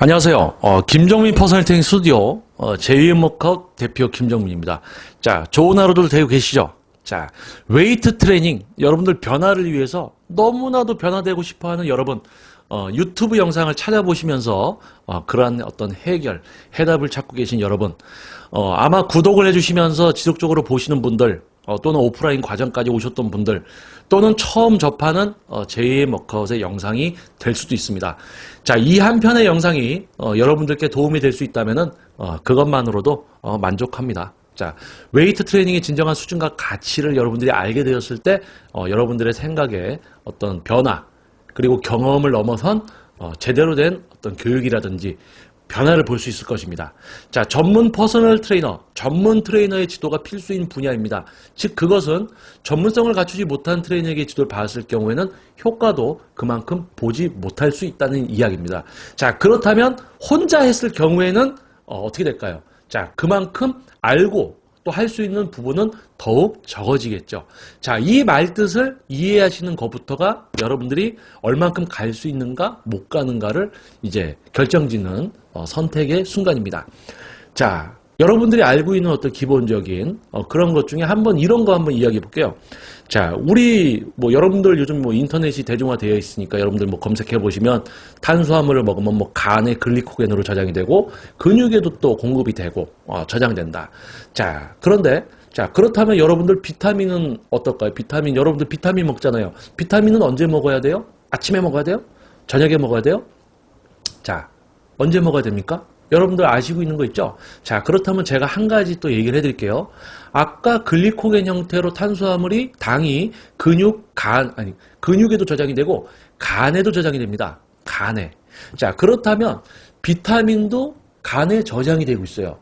안녕하세요. 어, 김정민 퍼스널 트레이닝 스튜디오 어, 제2의 워크아웃 대표 김정민입니다. 자, 좋은 하루들 되고 계시죠? 자, 웨이트 트레이닝 여러분들 변화를 위해서 너무나도 변화되고 싶어하는 여러분 어, 유튜브 영상을 찾아보시면서 어, 그러한 어떤 해결, 해답을 찾고 계신 여러분 어, 아마 구독을 해주시면서 지속적으로 보시는 분들 어, 또는 오프라인 과정까지 오셨던 분들 또는 처음 접하는 어, 제2의 워크아웃의 영상이 될 수도 있습니다. 자, 이 한 편의 영상이 어, 여러분들께 도움이 될 수 있다면은 어, 그것만으로도 어, 만족합니다. 자, 웨이트 트레이닝의 진정한 수준과 가치를 여러분들이 알게 되었을 때 어, 여러분들의 생각에 어떤 변화 그리고 경험을 넘어선 어, 제대로 된 어떤 교육이라든지 변화를 볼 수 있을 것입니다. 자, 전문 퍼서널 트레이너, 전문 트레이너의 지도가 필수인 분야입니다. 즉, 그것은 전문성을 갖추지 못한 트레이너에게 지도를 받았을 경우에는 효과도 그만큼 보지 못할 수 있다는 이야기입니다. 자, 그렇다면 혼자 했을 경우에는 어, 어떻게 될까요? 자, 그만큼 알고 또 할 수 있는 부분은 더욱 적어지겠죠. 자, 이 말뜻을 이해하시는 것부터가 여러분들이 얼만큼 갈 수 있는가, 못 가는가를 이제 결정짓는 어, 선택의 순간입니다. 자, 여러분들이 알고 있는 어떤 기본적인 어, 그런 것 중에 한번 이런 거 한번 이야기해 볼게요. 자, 우리 뭐 여러분들 요즘 뭐 인터넷이 대중화되어 있으니까 여러분들 뭐 검색해 보시면 탄수화물을 먹으면 뭐 간에 글리코겐으로 저장이 되고 근육에도 또 공급이 되고 어, 저장된다. 자, 그런데 자, 그렇다면 여러분들 비타민은 어떨까요? 비타민 여러분들 비타민 먹잖아요. 비타민은 언제 먹어야 돼요? 아침에 먹어야 돼요? 저녁에 먹어야 돼요? 자, 언제 먹어야 됩니까? 여러분들 아시고 있는 거 있죠? 자, 그렇다면 제가 한 가지 또 얘기를 해드릴게요. 아까 글리코겐 형태로 탄수화물이 당이 근육, 간, 아니, 근육에도 저장이 되고 간에도 저장이 됩니다. 간에. 자, 그렇다면 비타민도 간에 저장이 되고 있어요.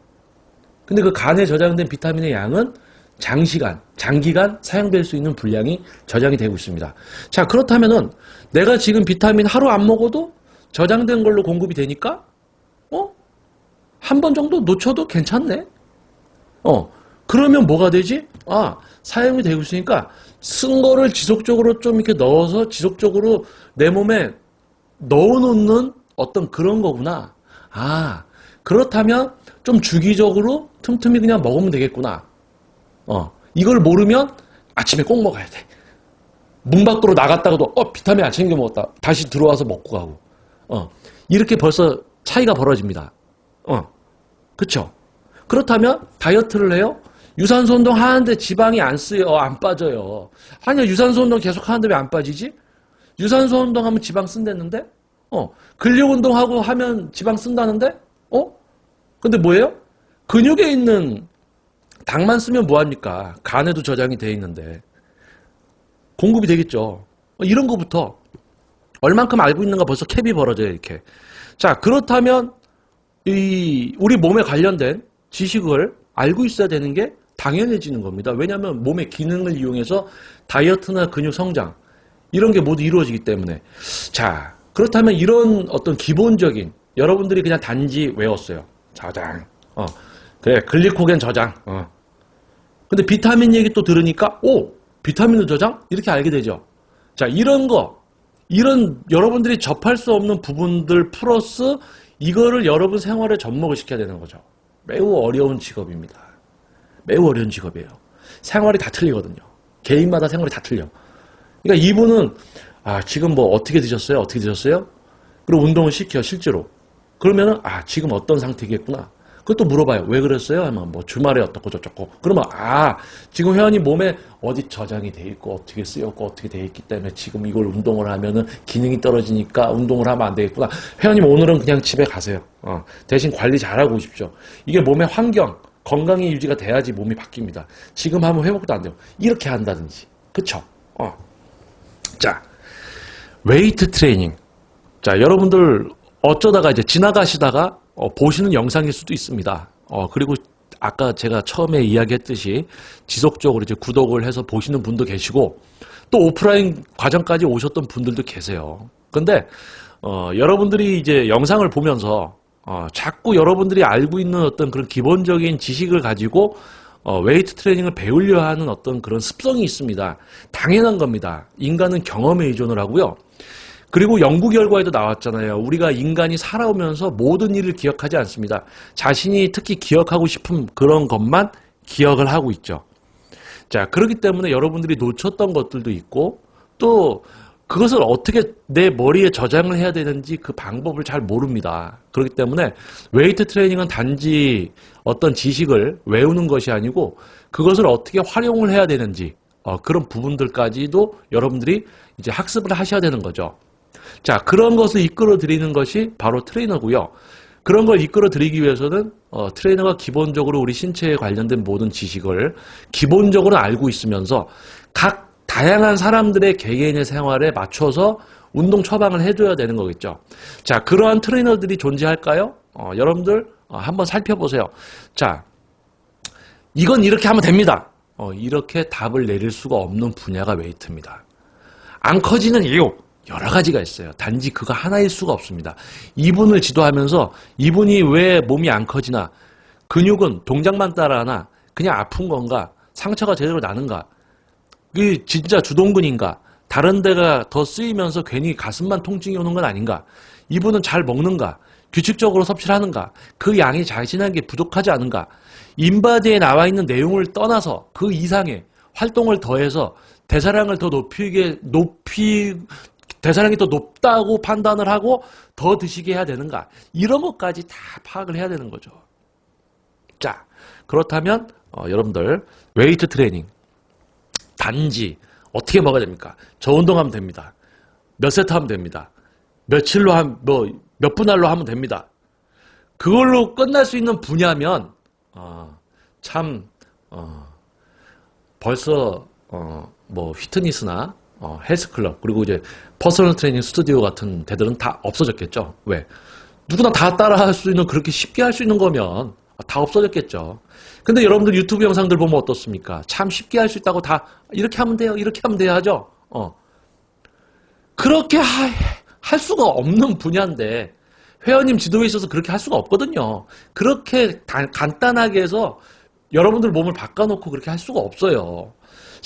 근데 그 간에 저장된 비타민의 양은 장시간, 장기간 사용될 수 있는 분량이 저장이 되고 있습니다. 자, 그렇다면은 내가 지금 비타민 하루 안 먹어도 저장된 걸로 공급이 되니까, 어? 한 번 정도 놓쳐도 괜찮네? 어, 그러면 뭐가 되지? 아, 사용이 되고 있으니까 쓴 거를 지속적으로 좀 이렇게 넣어서 지속적으로 내 몸에 넣어놓는 어떤 그런 거구나. 아, 그렇다면 좀 주기적으로 틈틈이 그냥 먹으면 되겠구나. 어, 이걸 모르면 아침에 꼭 먹어야 돼. 문 밖으로 나갔다가도 어 비타민 안 챙겨 먹었다. 다시 들어와서 먹고 가고. 어, 이렇게 벌써 차이가 벌어집니다. 어, 그쵸? 그렇다면 다이어트를 해요? 유산소 운동 하는데 지방이 안 쓰여, 안 빠져요. 아니야, 유산소 운동 계속 하는데 왜 안 빠지지? 유산소 운동하면 지방 쓴다는데? 어, 근력 운동하고 하면 지방 쓴다는데? 어? 근데 뭐예요? 근육에 있는 당만 쓰면 뭐합니까? 간에도 저장이 돼 있는데. 공급이 되겠죠. 어, 이런 거부터 얼만큼 알고 있는가 벌써 캡이 벌어져요, 이렇게. 자, 그렇다면 이 우리 몸에 관련된 지식을 알고 있어야 되는 게 당연해지는 겁니다. 왜냐하면 몸의 기능을 이용해서 다이어트나 근육 성장 이런 게 모두 이루어지기 때문에 자 그렇다면 이런 어떤 기본적인 여러분들이 그냥 단지 외웠어요. 저장. 어 그래 글리코겐 저장. 어. 근데 비타민 얘기 또 들으니까 오 비타민도 저장 이렇게 알게 되죠. 자 이런 거 이런 여러분들이 접할 수 없는 부분들 플러스 이거를 여러분 생활에 접목을 시켜야 되는 거죠. 매우 어려운 직업입니다. 매우 어려운 직업이에요. 생활이 다 틀리거든요. 개인마다 생활이 다 틀려. 그러니까 이분은 아 지금 뭐 어떻게 드셨어요? 어떻게 드셨어요? 그리고 운동을 시켜 실제로. 그러면은 아 지금 어떤 상태겠구나. 그것도 물어봐요. 왜 그랬어요? 하면 뭐 주말에 어떻고 저쩌고. 그러면 아 지금 회원님 몸에 어디 저장이 돼 있고 어떻게 쓰였고 어떻게 돼 있기 때문에 지금 이걸 운동을 하면은 기능이 떨어지니까 운동을 하면 안 되겠구나. 회원님 오늘은 그냥 집에 가세요. 어, 대신 관리 잘하고 오십시오. 이게 몸의 환경 건강이 유지가 돼야지 몸이 바뀝니다. 지금 하면 회복도 안 돼요. 이렇게 한다든지. 그쵸? 어. 자, 웨이트 트레이닝. 자, 여러분들 어쩌다가 이제 지나가시다가 어, 보시는 영상일 수도 있습니다. 어, 그리고 아까 제가 처음에 이야기했듯이 지속적으로 이제 구독을 해서 보시는 분도 계시고 또 오프라인 과정까지 오셨던 분들도 계세요. 근데 어, 여러분들이 이제 영상을 보면서 어, 자꾸 여러분들이 알고 있는 어떤 그런 기본적인 지식을 가지고 어, 웨이트 트레이닝을 배우려 하는 어떤 그런 습성이 있습니다. 당연한 겁니다. 인간은 경험에 의존을 하고요. 그리고 연구 결과에도 나왔잖아요. 우리가 인간이 살아오면서 모든 일을 기억하지 않습니다. 자신이 특히 기억하고 싶은 그런 것만 기억을 하고 있죠. 자, 그렇기 때문에 여러분들이 놓쳤던 것들도 있고 또 그것을 어떻게 내 머리에 저장을 해야 되는지 그 방법을 잘 모릅니다. 그렇기 때문에 웨이트 트레이닝은 단지 어떤 지식을 외우는 것이 아니고 그것을 어떻게 활용을 해야 되는지 어, 그런 부분들까지도 여러분들이 이제 학습을 하셔야 되는 거죠. 자, 그런 것을 이끌어 드리는 것이 바로 트레이너고요. 그런 걸 이끌어 드리기 위해서는 어, 트레이너가 기본적으로 우리 신체에 관련된 모든 지식을 기본적으로 알고 있으면서 각 다양한 사람들의 개개인의 생활에 맞춰서 운동 처방을 해줘야 되는 거겠죠. 자, 그러한 트레이너들이 존재할까요? 어, 여러분들 어, 한번 살펴보세요. 자, 이건 이렇게 하면 됩니다. 어, 이렇게 답을 내릴 수가 없는 분야가 웨이트입니다. 안 커지는 이유 여러 가지가 있어요. 단지 그거 하나일 수가 없습니다. 이분을 지도하면서 이분이 왜 몸이 안 커지나 근육은 동작만 따라하나 그냥 아픈 건가 상처가 제대로 나는가 이 진짜 주동근인가 다른 데가 더 쓰이면서 괜히 가슴만 통증이 오는 건 아닌가 이분은 잘 먹는가 규칙적으로 섭취를 하는가 그 양이 자신에게 부족하지 않은가 인바디에 나와 있는 내용을 떠나서 그 이상의 활동을 더해서 대사량을 더 높이게 높이 대사량이 더 높다고 판단을 하고 더 드시게 해야 되는가 이런 것까지 다 파악을 해야 되는 거죠. 자 그렇다면 어, 여러분들 웨이트 트레이닝 단지 어떻게 먹어야 됩니까? 저 운동하면 됩니다. 몇 세트 하면 됩니다. 며칠로 한, 뭐, 몇 분할로 하면 됩니다. 그걸로 끝날 수 있는 분야면, 어, 참, 어, 벌써, 어, 뭐, 휘트니스나, 어, 헬스클럽, 그리고 이제 퍼스널 트레이닝 스튜디오 같은 데들은 다 없어졌겠죠. 왜? 누구나 다 따라 할 수 있는, 그렇게 쉽게 할 수 있는 거면 다 없어졌겠죠. 근데 여러분들 유튜브 영상들 보면 어떻습니까? 참 쉽게 할 수 있다고 다 이렇게 하면 돼요. 이렇게 하면 돼요. 하죠? 어. 그렇게 하, 할 수가 없는 분야인데 회원님 지도에 있어서 그렇게 할 수가 없거든요. 그렇게 단- 간단하게 해서 여러분들 몸을 바꿔놓고 그렇게 할 수가 없어요.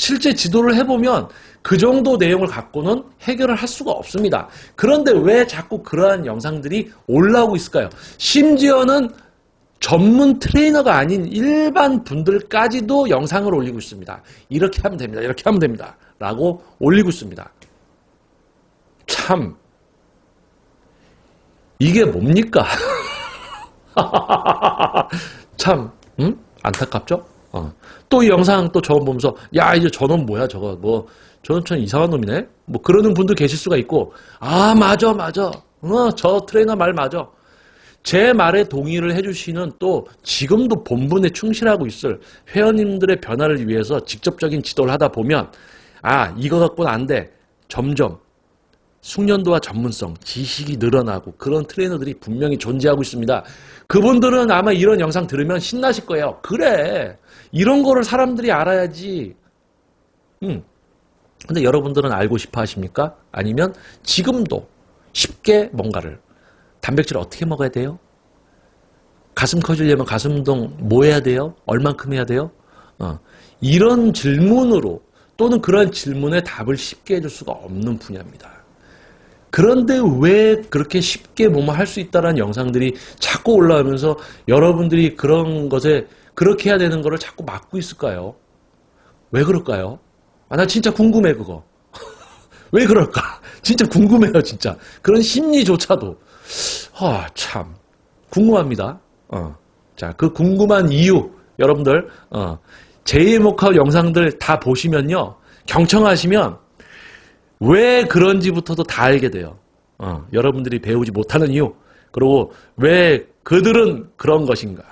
실제 지도를 해보면 그 정도 내용을 갖고는 해결을 할 수가 없습니다. 그런데 왜 자꾸 그러한 영상들이 올라오고 있을까요? 심지어는 전문 트레이너가 아닌 일반 분들까지도 영상을 올리고 있습니다. 이렇게 하면 됩니다. 이렇게 하면 됩니다. 라고 올리고 있습니다. 참, 이게 뭡니까? 참, 음? 안타깝죠? 어. 또 이 영상 또 저거 보면서, 야, 이제 저놈 뭐야, 저거, 뭐, 저는 참 이상한 놈이네? 뭐, 그러는 분도 계실 수가 있고, 아, 맞아, 맞아. 어, 저 트레이너 말 맞아. 제 말에 동의를 해주시는 또 지금도 본분에 충실하고 있을 회원님들의 변화를 위해서 직접적인 지도를 하다 보면 아 이거 갖고는 안 돼. 점점 숙련도와 전문성, 지식이 늘어나고 그런 트레이너들이 분명히 존재하고 있습니다. 그분들은 아마 이런 영상 들으면 신나실 거예요. 그래. 이런 거를 사람들이 알아야지. 음. 근데 여러분들은 알고 싶어 하십니까? 아니면 지금도 쉽게 뭔가를 단백질을 어떻게 먹어야 돼요? 가슴 커지려면 가슴 운동 뭐 해야 돼요? 얼만큼 해야 돼요? 어, 이런 질문으로 또는 그런 질문에 답을 쉽게 해줄 수가 없는 분야입니다. 그런데 왜 그렇게 쉽게 뭐뭐 할 수 있다라는 영상들이 자꾸 올라오면서 여러분들이 그런 것에 그렇게 해야 되는 거를 자꾸 막고 있을까요? 왜 그럴까요? 아, 나 진짜 궁금해, 그거. 왜 그럴까? 진짜 궁금해요, 진짜. 그런 심리조차도. 아, 참. 궁금합니다. 어. 자, 그 궁금한 이유, 여러분들, 어. 제이모카 영상들 다 보시면요. 경청하시면 왜 그런지부터도 다 알게 돼요. 어. 여러분들이 배우지 못하는 이유. 그리고 왜 그들은 그런 것인가.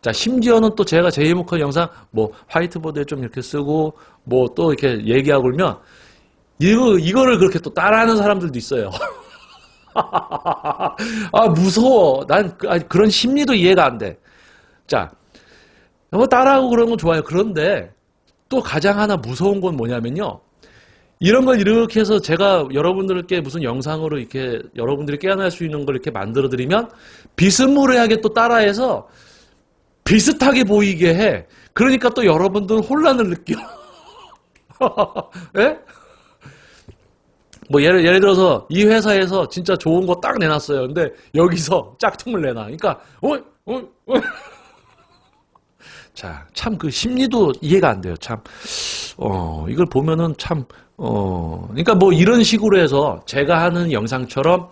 자, 심지어는 또 제가 제이모카 영상 뭐 화이트보드에 좀 이렇게 쓰고 뭐 또 이렇게 얘기하고 그러면 이거, 이거를 그렇게 또 따라하는 사람들도 있어요. 아, 무서워. 난 그, 그런 심리도 이해가 안 돼. 자, 뭐 따라하고 그런 건 좋아요. 그런데 또 가장 하나 무서운 건 뭐냐면요. 이런 걸 이렇게 해서 제가 여러분들께 무슨 영상으로 이렇게 여러분들이 깨어날 수 있는 걸 이렇게 만들어 드리면 비스무리하게 또 따라해서 비슷하게 보이게 해. 그러니까 또 여러분들은 혼란을 느껴. 예? 뭐 예를 예를 들어서 이 회사에서 진짜 좋은 거 딱 내놨어요. 근데 여기서 짝퉁을 내놔. 그러니까 어, 어, 어. 자, 참 그 심리도 이해가 안 돼요. 참, 어, 이걸 보면은 참, 어, 그러니까 뭐 이런 식으로 해서 제가 하는 영상처럼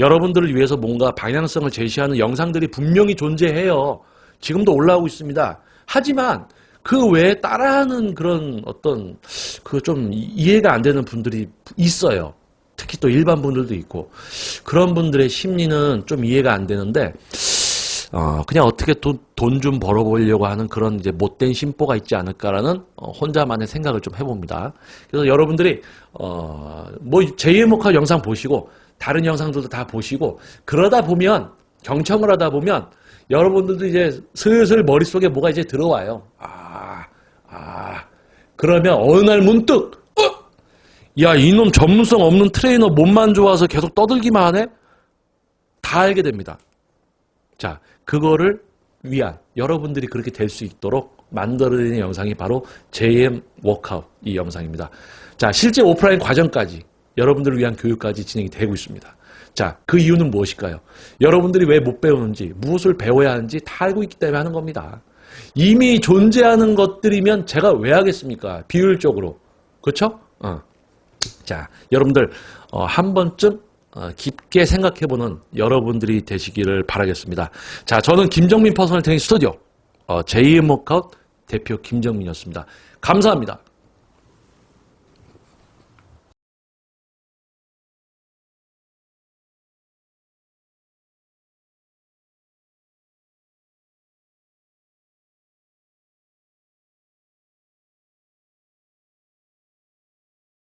여러분들을 위해서 뭔가 방향성을 제시하는 영상들이 분명히 존재해요. 지금도 올라오고 있습니다. 하지만 그 외에 따라하는 그런 어떤 그 좀 이해가 안 되는 분들이 있어요. 특히 또 일반 분들도 있고 그런 분들의 심리는 좀 이해가 안 되는데 어, 그냥 어떻게 돈 좀 벌어보려고 하는 그런 이제 못된 심보가 있지 않을까라는 어, 혼자만의 생각을 좀 해봅니다. 그래서 여러분들이 어, 뭐 제2목화 영상 보시고 다른 영상들도 다 보시고 그러다 보면 경청을 하다 보면 여러분들도 이제 슬슬 머릿속에 뭐가 이제 들어와요. 아, 아. 그러면 어느 날 문득 어? 야, 이놈 전문성 없는 트레이너 몸만 좋아서 계속 떠들기만 하네? 다 알게 됩니다. 자, 그거를 위한 여러분들이 그렇게 될 수 있도록 만들어내는 영상이 바로 JM 워크아웃 이 영상입니다. 자, 실제 오프라인 과정까지 여러분들을 위한 교육까지 진행이 되고 있습니다. 자, 그 이유는 무엇일까요? 여러분들이 왜 못 배우는지, 무엇을 배워야 하는지 다 알고 있기 때문에 하는 겁니다. 이미 존재하는 것들이면 제가 왜 하겠습니까? 비율적으로. 그렇죠? 어. 자, 여러분들 어, 한 번쯤 어, 깊게 생각해보는 여러분들이 되시기를 바라겠습니다. 자, 저는 김정민 퍼스널 트레이닝 스튜디오 어, 제2의 워크아웃 대표 김정민이었습니다. 감사합니다.